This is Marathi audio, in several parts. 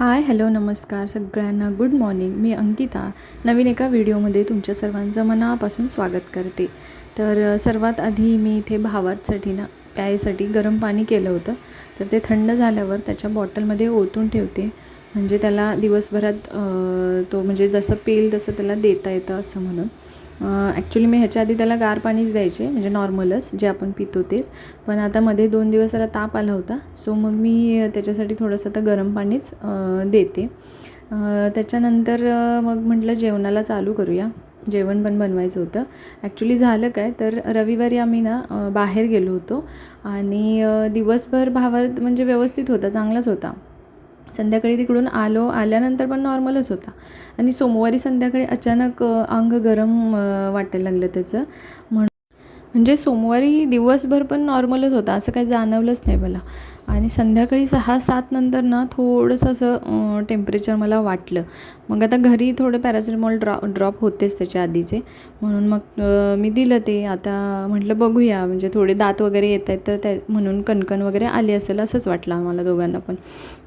हाय हॅलो नमस्कार सगळ्यांना. Good morning. मी अंकिता. नवीन एका व्हिडिओमध्ये तुमच्या सर्वांचं मनापासून स्वागत करते. तर सर्वात आधी मी इथे भावासाठी ना प्यायसाठी गरम पाणी केलं होतं. तर ते थंड झाल्यावर त्याच्या बॉटलमध्ये ओतून ठेवते. म्हणजे त्याला दिवसभरात तो म्हणजे जसं पेल तसं त्याला देता येतं असं म्हणून. ॲक्च्युली मी ह्याच्या आधी त्याला गार पाणीच द्यायचे म्हणजे नॉर्मलच जे आपण पितो तेच. पण आता मध्ये दोन दिवस त्याला ताप आला होता सो मग मी त्याच्यासाठी थोडंसं आता गरम पाणीच देते. त्याच्यानंतर मग म्हटलं जेवणाला चालू करूया. जेवण पण बनवायचं होतं. ॲक्च्युली झालं काय तर रविवारी आम्ही ना बाहेर गेलो होतो. आणि दिवसभर भावर म्हणजे व्यवस्थित होता चांगलाच होता. संध्याकाळी तिकडून आलो आल्यानंतर पण नॉर्मलच होता. आणि सोमवारी संध्याकाळी अचानक अंग गरम वाटायला लागलं त्याचं. म्हण म्हणजे सोमवारी दिवसभर पण नॉर्मलच होता. असं काही जाणवलंच नाही मला. आणि संध्याकाळी सहा सात नंतर ना थोडंसं असं टेम्परेचर मला वाटलं. मग आता घरी थोडं पॅरासिटेमॉल ड्रॉ ड्रॉप होतेच त्याच्या आधीचे. म्हणून मग मी दिलं ते. आता म्हटलं बघूया. म्हणजे थोडे दात वगैरे येत आहेत तर त्या म्हणून कणकण वगैरे आली असेल असंच वाटलं आम्हाला दोघांना पण.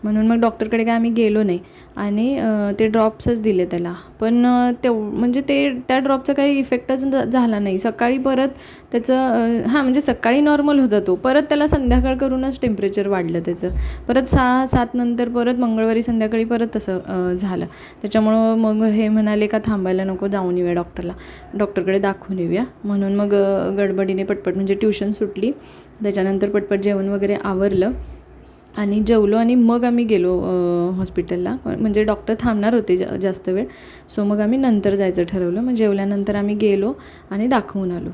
म्हणून मग डॉक्टरकडे काय आम्ही गेलो नाही. आणि ते ड्रॉप्सच दिले त्याला. पण तेव म्हणजे ते त्या ड्रॉपचा काही इफेक्टच झाला नाही. सकाळी परत त्याचं हां म्हणजे सकाळी नॉर्मल होता तो. परत त्याला संध्याकाळ करूनच टेम्परेचर वाढलं त्याचं. परत सहा सात नंतर परत मंगळवारी संध्याकाळी परत तसं झालं. त्याच्यामुळं मग हे म्हणाले का थांबायला नको जाऊन येऊया डॉक्टरला. डॉक्टरकडे दाखवून येऊया. म्हणून मग गडबडीने पटपट म्हणजे ट्युशन सुटली. त्याच्यानंतर पटपट जेवण वगैरे आवरलं. आणि जेवलो आणि मग आम्ही गेलो हॉस्पिटलला. म्हणजे डॉक्टर थांबणार होते जा जास्त वेळ. सो मग आम्ही नंतर जायचं ठरवलं. मग जेवल्यानंतर आम्ही गेलो आणि दाखवून आलो.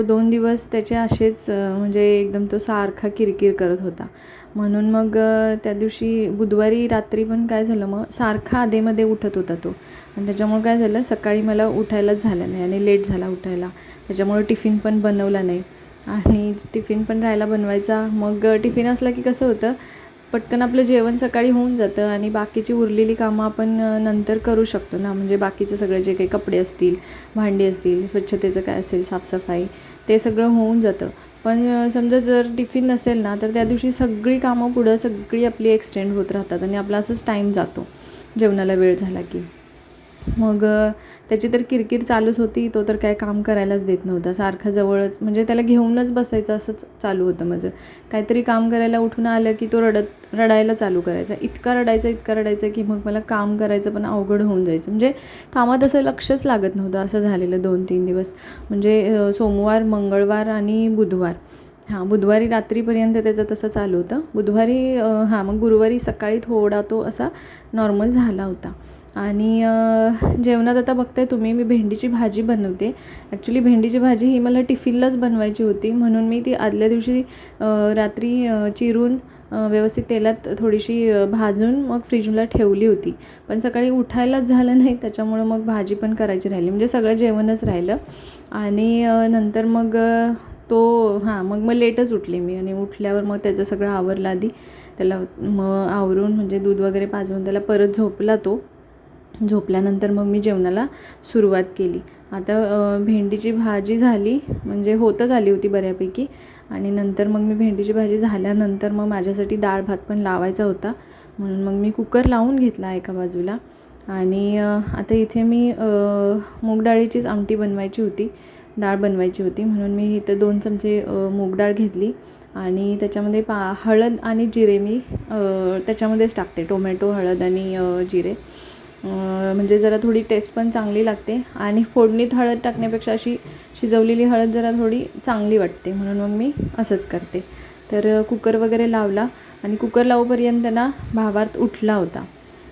तो दोन दिवस त्याचे असेच म्हणजे एकदम तो सारखा किरकिर करत होता. म्हणून मग त्या दिवशी बुधवारी रात्री पण काय झालं मग सारखा आधेमध्ये उठत होता तो. आणि त्याच्यामुळे काय झालं सकाळी मला उठायलाच झालं नाही आणि लेट झाला उठायला. त्याच्यामुळे टिफिन पण बनवला नाही. आणि टिफिन पण राहायला बनवायचा. मग टिफिन असला की कसं होतं पटकन आपलं जेवण सकाळी होऊन जातं आणि बाकीची उरलेली कामं आपण नंतर करू शकतो ना. म्हणजे बाकीचं सगळे जे काही कपडे असतील भांडी असतील स्वच्छतेचं काय असेल साफसफाई ते सगळं होऊन जातं. पण समजा जर टिफिन नसेल ना तर त्या दिवशी सगळी कामं पुढं सगळी आपली एक्सटेंड होत राहतात आणि आपला असंच टाईम जातो. जेवणाला वेळ झाला की. मग त्याची तर किरकिर चालूच होती. तो तर काय काम करायलाच देत नव्हता. सारखं जवळच म्हणजे त्याला घेऊनच बसायचं असंच चालू होतं माझं. काहीतरी काम करायला उठून आलं की तो रडत रडायला चालू करायचा. इतका रडायचा इतका रडायचा की मग मला काम करायचं पण अवघड होऊन जायचं. म्हणजे कामात असं लक्षच लागत नव्हतं. असं झालेलं दोन तीन दिवस. म्हणजे सोमवार मंगळवार आणि बुधवार. हां बुधवारी रात्रीपर्यंत त्याचं तसं चालू होतं. बुधवारी हां मग गुरुवारी सकाळी थोडा तो असा नॉर्मल झाला होता. आणि जेवणात आता बघताय तुम्ही मी भेंडीची भाजी बनवते. ॲक्च्युली भेंडीची भाजी ही मला टिफिनलाच बनवायची होती. म्हणून मी ती आदल्या दिवशी रात्री चिरून व्यवस्थित तेलात थोडीशी भाजून मग फ्रीजला ठेवली होती. पण सकाळी उठायलाच झालं नाही त्याच्यामुळं मग भाजी पण करायची राहिली. म्हणजे सगळं जेवणच राहिलं. आणि नंतर मग तो हां मग मग लेटच उठले मी. आणि उठल्यावर मग त्याचं सगळं आवरलं आधी. त्याला मग आवरून म्हणजे दूध वगैरे पाजवून त्याला परत झोपला तो. झोपल्यानंतर मग मी जेवणाला सुरुवात केली. आता भेंडीची भाजी झाली म्हणजे होतच आली होती बऱ्यापैकी. आणि नंतर मग मी भेंडीची भाजी झाल्यानंतर मग माझ्यासाठी डाळ भात पण लावायचा होता. म्हणून मग मी कुकर लावून घेतला एका बाजूला. आणि आता इथे मी मूग डाळीचीच आमटी बनवायची होती डाळ बनवायची होती. म्हणून मी इथं दोन चमचे मूग डाळ घेतली. आणि त्याच्यामध्ये पा हळद आणि जिरे मी त्याच्यामध्येच टाकते. टोमॅटो हळद आणि जिरे. म्हणजे जरा थोडी टेस्ट पण चांगली लागते. आणि फोडणीत हळद टाकण्यापेक्षा अशी शिजवलेली हळद जरा थोडी चांगली वाटते. म्हणून मग मी असंच करते. तर कुकर वगैरे लावला. आणि कुकर लावूपर्यंत ना भावार्थ उठला होता.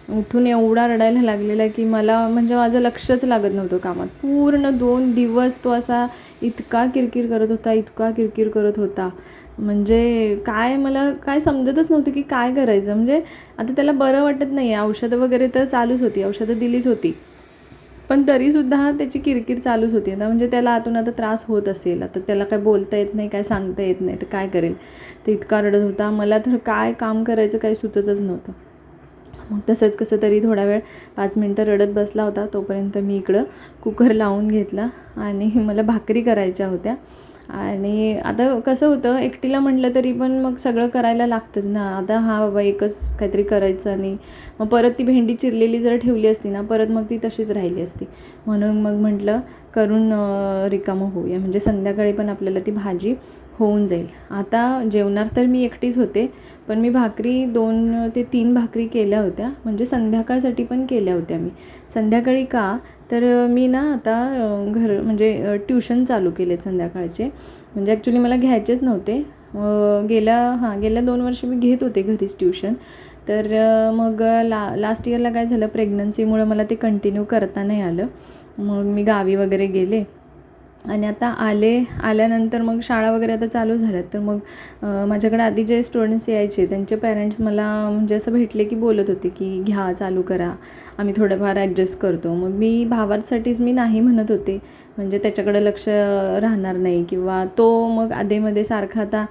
उठून एवढा रडायला लागलेला की मला म्हणजे माझं लक्षच लागत नव्हतं कामात. पूर्ण दोन दिवस तो असा इतका किरकिर करत होता इतका किरकिर करत होता. म्हणजे काय मला काय समजतच नव्हतं की काय करायचं. म्हणजे आता त्याला बरं वाटत नाही आहे औषधं वगैरे तर चालूच होती. औषधं दिलीच होती. पण तरीसुद्धा त्याची किरकिर चालूच होती. आता म्हणजे त्याला आतून आता त्रास होत असेल. आता त्याला काय बोलता येत नाही काय सांगता येत नाही. तर काय करेल? तर इतका रडत होता. मला तर काय काम करायचं काही सुचतच नव्हतं. मग तसंच कसं तरी थोडा वेळ पाच मिनटं रडत बसला होता तोपर्यंत मी इकडं कुकर लावून घेतला आणि मला भाकरी करायच्या होत्या. आणि आता कसं होतं एकटीला म्हटलं तरी पण मग सगळं करायला लागतंच ना. आता हा बाबा एकच काहीतरी करायचं आणि मग परत ती भेंडी चिरलेली जर ठेवली असती ना परत मग ती तशीच राहिली असती. म्हणून मग म्हटलं करून रिकामं होऊया. म्हणजे संध्याकाळी पण आपल्याला ती भाजी होऊन जाईल. आता जेवणार तर मी एकटीच होते पण मी भाकरी दोन ते तीन भाकरी केल्या होत्या. म्हणजे संध्याकाळसाठी पण केल्या होत्या मी. संध्याकाळी का? तर मी ना आता घर म्हणजे ट्युशन चालू केले संध्याकाळचे. म्हणजे ॲक्च्युली मला घ्यायचेच नव्हते. गेल्या हां गेल्या दोन वर्ष मी घेत होते घरीच ट्युशन. तर मग ला लास्ट इयरला काय झालं? प्रेग्नन्सीमुळं मला ते कंटिन्यू करता नाही आलं. मग मी गावी वगैरे गेले. आणि आता आले आल्यानंतर मग शाळा वगैरे आता चालू झाल्यात. तर मग माझ्याकडे आधी जे स्टुडंट्स यायचे त्यांचे पॅरेंट्स मला म्हणजे असं भेटले की बोलत होते की घ्या चालू करा. आम्ही थोडंफार ॲडजस्ट करतो. मग मी भावासाठीच मी नाही म्हणत होते. म्हणजे त्याच्याकडे लक्ष राहणार नाही किंवा तो मग आधेमध्ये सारखा आता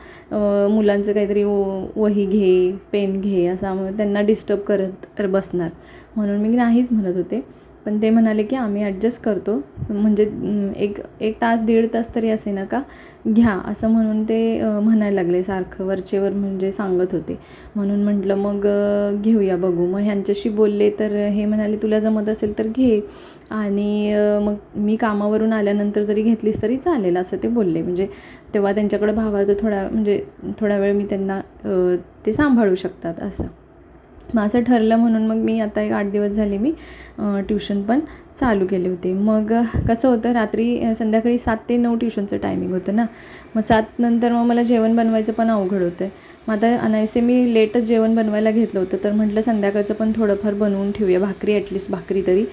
मुलांचं काहीतरी ओ- वही घे पेन घे असा मग त्यांना डिस्टर्ब करत बसणार. म्हणून मी नाहीच म्हणत होते. पण ते म्हणाले की आम्ही ॲडजस्ट करतो. म्हणजे एक एक तास दीड तास तरी असे ना का घ्या असं म्हणून ते म्हणायला लागले सारखं वरचेवर म्हणजे सांगत होते. म्हणून म्हटलं मग घेऊया बघू. मग ह्यांच्याशी बोलले तर हे म्हणाले तुला जमत असेल तर घे. आणि मग मी कामावरून आल्यानंतर जरी घेतलीस तरी चालेल असं ते बोलले. म्हणजे तेव्हा त्यांच्याकडे भावार्थ थोडा म्हणजे थोडा वेळ मी त्यांना ते सांभाळू शकतात असं. मग असं ठरलं म्हणून मग मी आता एक आठ दिवस झाले मी ट्यूशन ट्युशन पण चालू केले होते. मग कसं होतं रात्री संध्याकाळी सात ते नऊ ट्युशनचं टायमिंग होतं ना. मग सात नंतर मग मला जेवण बनवायचं पण अवघड होतं. मग आता अनायसे मी लेटच जेवण बनवायला घेतलं होतं. तर म्हटलं संध्याकाळचं पण थोडंफार बनवून ठेवूया भाकरी ॲटलिस्ट भाकरी तरी.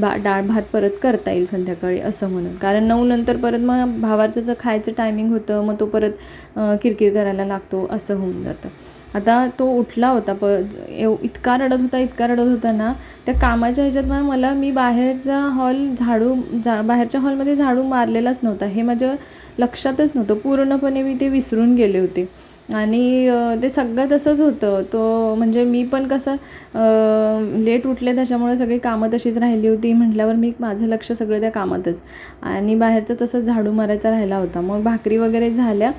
बा डाळ भात परत करता येईल संध्याकाळी असं म्हणून. कारण नऊ नंतर परत मग भावार्थचं खायचं टायमिंग होतं मग तो परत किरकिर करायला लागतो असं होऊन जातं. आता तो उठला होता प एव इतका रडत होता इतका रडत होता ना त्या कामाच्या ह्याच्यात मग मला मी बाहेरचा हॉल झाडू जा बाहेरच्या हॉलमध्ये झाडू मारलेलाच नव्हता. हे माझ्या लक्षातच नव्हतं. पूर्णपणे मी ते विसरून गेले होते. आणि ते सगळं तसंच होतं. तो म्हणजे मी पण कसं लेट उठले त्याच्यामुळे सगळी कामं तशीच राहिली होती. म्हटल्यावर मी माझं लक्ष सगळं त्या कामातच. आणि बाहेरचं तसंच झाडू मारायचा राहिला होता. मग भाकरी वगैरे झाल्या.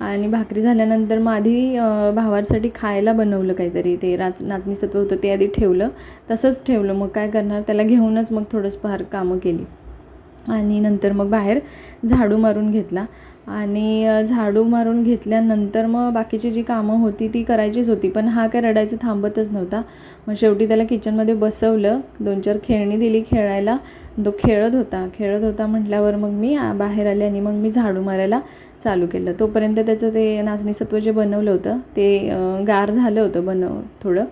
आणि भाकरी झाल्यानंतर मग आधी भावासाठी खायला बनवलं काहीतरी. ते राच नाचणी सत्व होतं ते आधी ठेवलं. तसंच ठेवलं. मग काय करणार? त्याला घेऊनच मग थोडंसं फार कामं केली. आणि नंतर मग बाहेर झाडू मारून घेतला. आणि झाडू मारून घेतल्यानंतर मग बाकीची जी कामं होती ती करायचीच होती पण हा काय रडायचं थांबतच नव्हता. मग शेवटी त्याला किचनमध्ये बसवलं दोन चार खेळणी दिली खेळायला. तो खेळत होता खेळत होता म्हटल्यावर मग मी बाहेर आले आणि मग मी झाडू मारायला चालू केलं. तोपर्यंत त्याचं ते नाचणी सत्व जे बनवलं होतं ते गार झालं होतं बनव थोडं.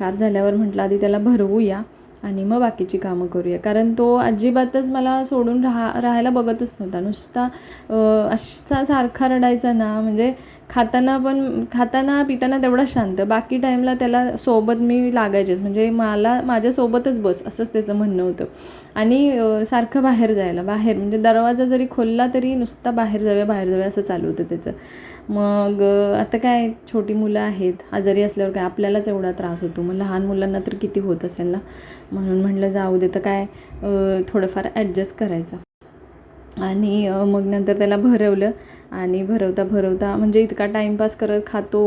गार झाल्यावर म्हटलं आधी त्याला भरवूया. आणि मग बाकीची कामं करूया. कारण तो अजिबातच मला सोडून राहा राहायला बघतच नव्हता. नुसता असा सारखा रडायचा ना म्हणजे खाताना पण खाताना पिताना तेवढा शांत. बाकी टाईमला त्याला सोबत मी लागायचेच. म्हणजे मला माझ्यासोबतच बस. असंच त्याचं म्हणणं होतं. आणि सारखं बाहेर जायला. बाहेर म्हणजे दरवाजा जरी खोलला तरी नुसता बाहेर जाऊया बाहेर जाऊया असं चालू होतं त्याचं. मग आता काय? छोटी मुलं आहेत. आजारी असल्यावर काय? आपल्यालाच एवढा त्रास होतो. मग लहान मुलांना तर किती होत असेल ना? म्हणून म्हटलं जाऊ दे. तर काय? थोडंफार ॲडजस्ट करायचं. आणि मग नंतर त्याला भरवलं आणि भरवता भरवता म्हणजे इतका टाईमपास करत खातो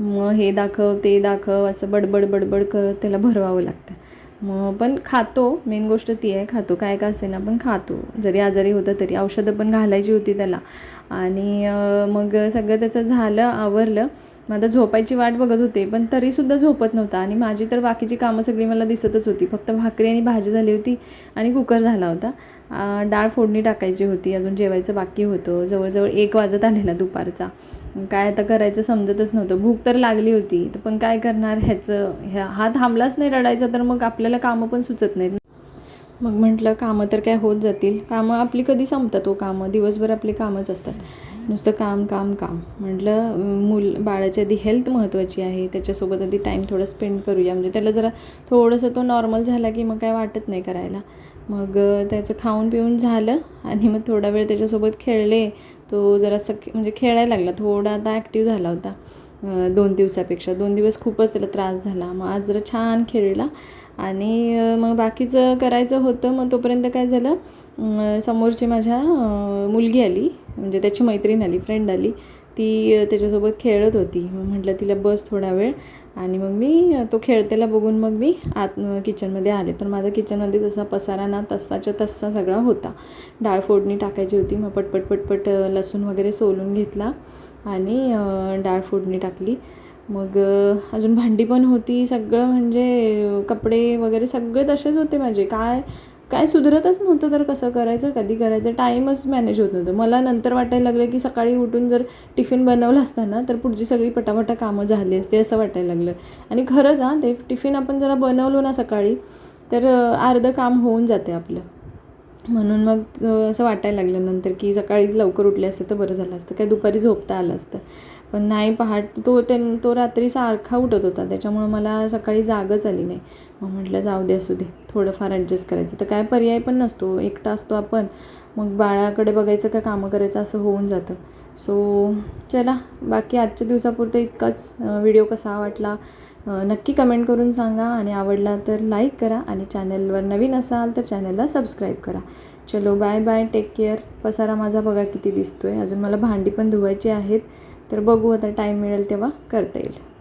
मग हे दाखव ते दाखव असं बडबड बडबड करत त्याला भरवावं लागतं. मग पण खातो मेन गोष्ट ती आहे खातो. काय का असेना पण खातो. जरी आजारी होतं तरी औषधं पण घालायची होती त्याला. आणि मग सगळं त्याचं झालं आवरलं. मग आता झोपायची वाट बघत होते पण तरीसुद्धा झोपत नव्हता. आणि माझी तर बाकीची कामं सगळी मला दिसतच होती. फक्त भाकरी आणि भाजी झाली होती आणि कुकर झाला होता. डाळ फोडणी टाकायची होती. अजून जेवायचं बाकी होतं. जवळजवळ एक वाजत आलेला दुपारचा. काय आता करायचं समजतच नव्हतं. भूक तर लागली होती. तर पण काय करणार? ह्याचं ह्या हा थांबलाच नाही रडायचा तर मग आपल्याला कामं पण सुचत नाहीत मग म्हटलं कामं तर काय होत जातील. कामं आपली कधी संपतात हो कामं? दिवसभर आपली कामच असतात. नुसतं काम काम काम. म्हटलं मूल बाळाची आधी हेल्थ महत्त्वाची आहे. त्याच्यासोबत आधी टाईम थोडा स्पेंड करूया. म्हणजे त्याला जरा थोडंसं तो नॉर्मल झाला की मग काय वाटत नाही करायला. मग त्याचं खाऊन पिऊन झालं आणि मग थोडा वेळ त्याच्यासोबत खेळले. तो जरा सख म्हणजे खेळायला लागला. थोडा आता ॲक्टिव्ह झाला होता. दोन दिवसापेक्षा. दोन दिवस खूपच त्याला त्रास झाला. मग आज जरा छान खेळला. आणि मग बाकीचं करायचं होतं मग तोपर्यंत काय झालं समोरची माझ्या मुलगी आली म्हणजे त्याची मैत्रीण आली फ्रेंड आली. ती त्याच्यासोबत खेळत होती. मग म्हटलं तिला बस थोडा वेळ. आणि मग मी तो खेळतेला बघून मग मी आत किचनमध्ये आले. तर माझा किचनमध्ये तसा पसारा ना तसाच्या तसा सगळा होता. डाळ फोडणी टाकायची होती. मग पटपट पटपट लसूण वगैरे सोलून घेतला. आणि डाळ फोडणी टाकली. मग अजून भांडी पण होती सगळं म्हणजे कपडे वगैरे सगळे तसेच होते माझे. काय काय सुधरतच नव्हतं तर कसं करायचं? कधी करायचं? टाईमच मॅनेज होत नव्हतं. मला नंतर वाटायला लागलं की सकाळी उठून जर टिफिन बनवला असता ना तर पुढची सगळी पटापटा कामं झाली असते असं वाटायला लागलं. आणि खरंच हां ते टिफिन आपण जरा बनवलो ना सकाळी तर अर्धं काम होऊन जाते आपलं. म्हणून मग असं वाटायला लागलं नंतर की सकाळीच लवकर उठले असते तर बरं झालं असतं. काय दुपारी झोपता आलं असतं. पण नाही पहाट तो ते तो रात्री सारखा उठत होता. त्याच्यामुळं मला सकाळी जागच आली नाही. मग म्हटलं जाऊ दे असू दे. थोडंफार ॲडजस्ट करायचं. तर काय पर्याय पण नसतो. एकटा असतो आपण मग बाळाकडे बघायचं का कामं करायचं असं होऊन जातं. सो चला. बाकी आजच्या दिवसापुरतं इतकाच. व्हिडिओ कसा वाटला? नक्की कमेंट करून सांगा. आणि आवडला तर लाईक करा. आणि चॅनलवर नवीन असाल तर चॅनलला सबस्क्राईब करा. चलो बाय बाय टेक केअर पसारा माझा बघा किती दिसतो आहे अजून मला भांडी पण धुवायची आहेत. तर बघू आता टाईम मिळेल तेव्हा करता येईल.